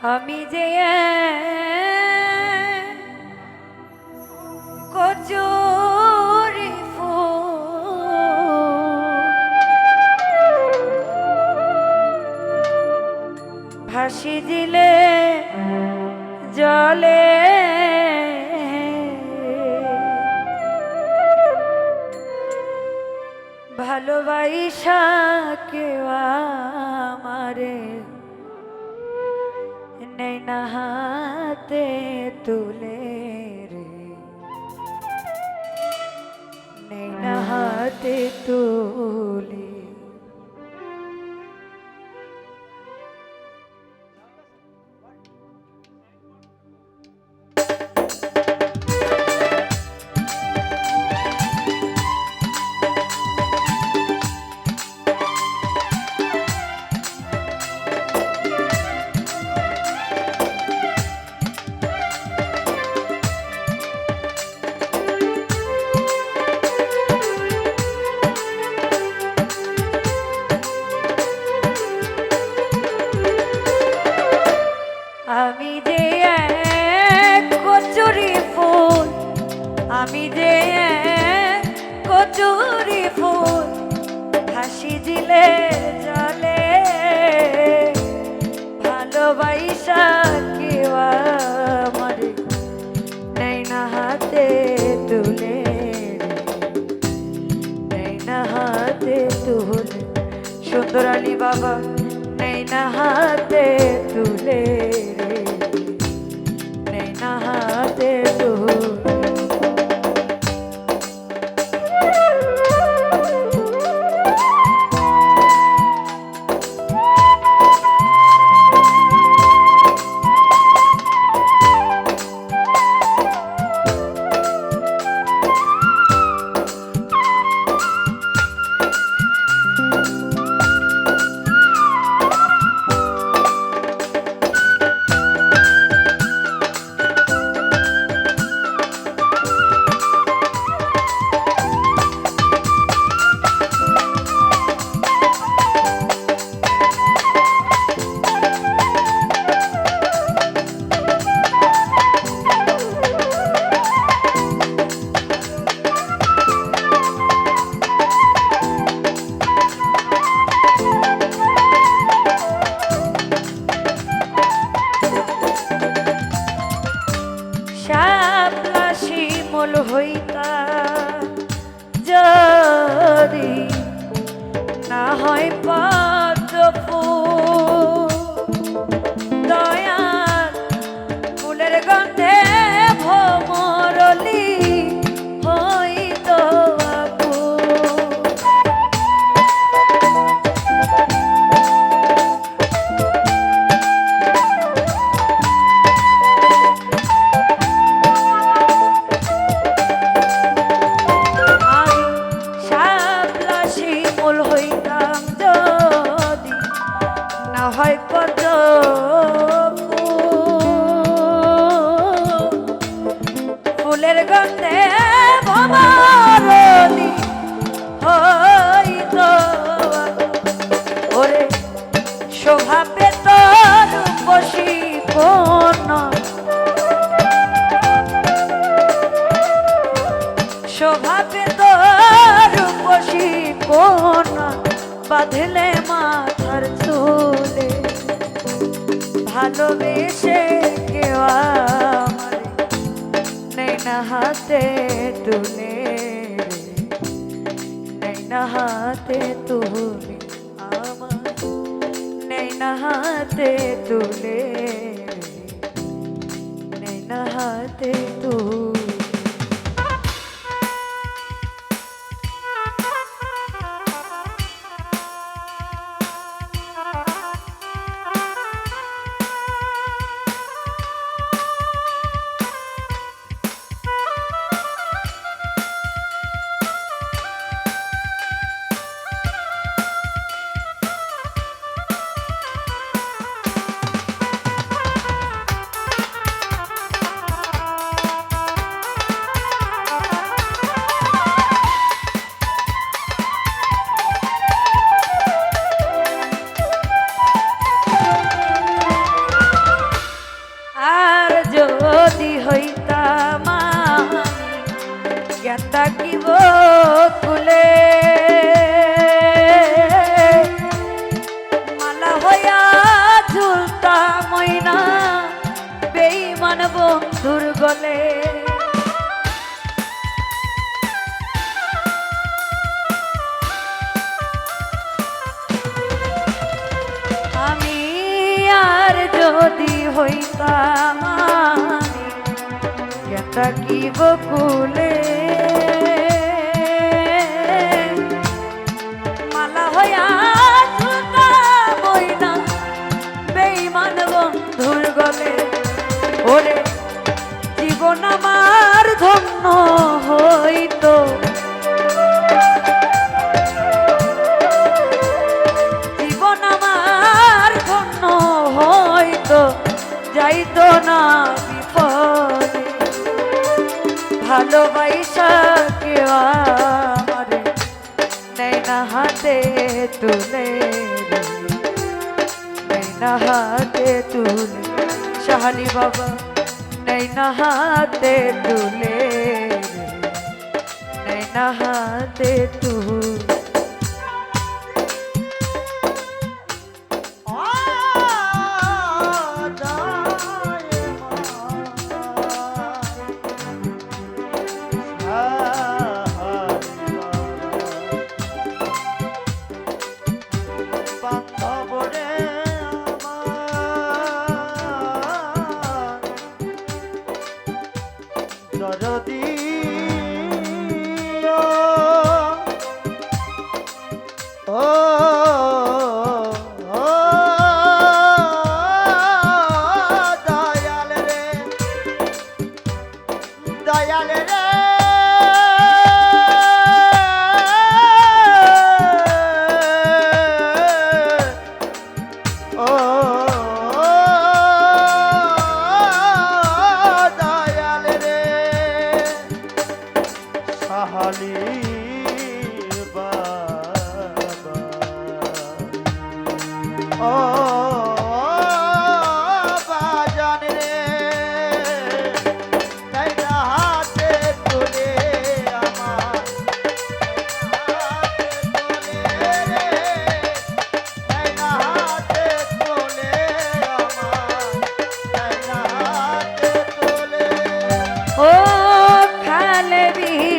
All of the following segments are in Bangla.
আমি যে ভাসি দিলে জলে ভালোবাসা কেউ আমারে নেই না হাতে তুলে রে। নেই না হাতে তুলে। হাতে তুলে সুন্দর আলী বাবা নেই না হাতে তুলে নেই না হাতে far ভবারলি হইত ওরে শোভা পেতর বসি কোন? শোভা পেতর বসি কোন? বাঁধলে মাথার চুলে ভালোবেসে নেই না হাতে তুলে নেই না হাতে তুলে আমার। নেই না হাতে তুলে নেই না হাতে থাকিব কুলে মালা হইয়া জুতা বইনা বেইমান বন্ধুর গলে। ওরে জীবন আমার ধন্য হইত হাতে তুলে শাহালি বাবা নৈনা হাতে তুলে নৈনা হাতে তুলে।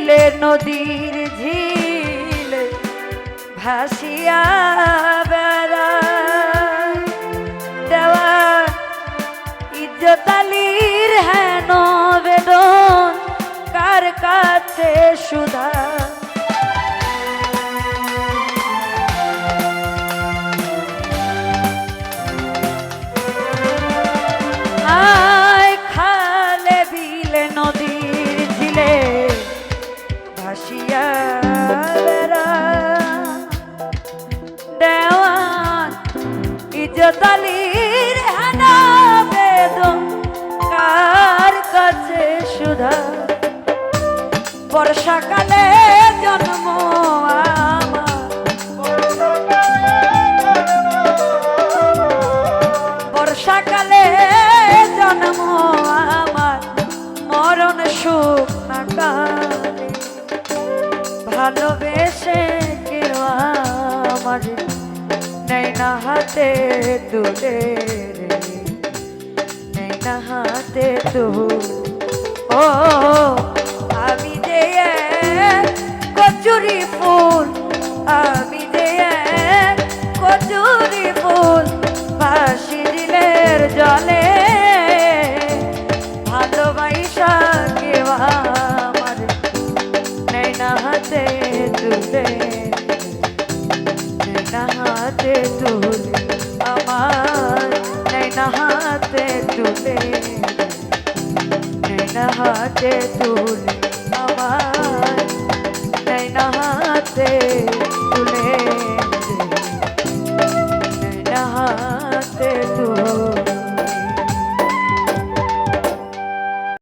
ঝিলে নদীর ঝিল ভাসিয়া বেড়া। দেওয়া ইজ্জতালির হেন বেদন কার কাছে সুধা হাতে তুলে না হাতে তু ও আমি দেয়ে কচুরি ফুল হাতে। নয়না হাতে তুলে আমার। নয়না হাতে